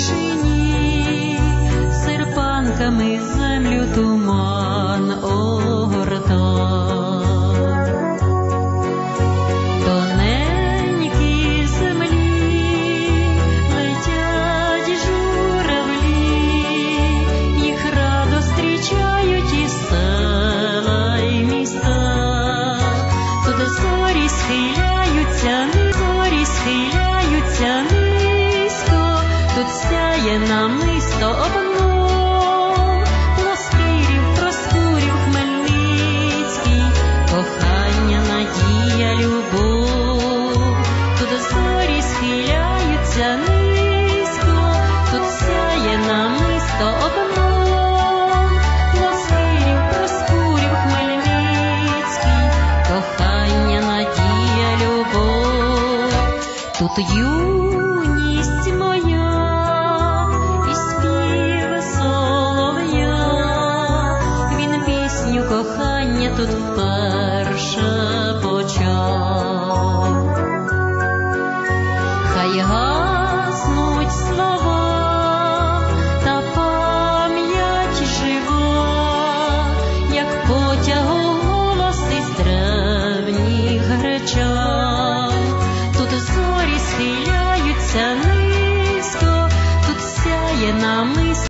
тишині, серпанками землю туман огортав. Сяє намисто обно, Плоскирів, Проскурів, Хмельницький, кохання, надія, любов, тут зорі схиляються низько, тут сяє намисто обно, Плоскирів, Проскурів, Хмельницький, кохання, надія, любов. Тут ю тут перша почав, хай гаснуть слова та пам'ять жива, як потягу голос із древніх речах, тут зорі схиляються.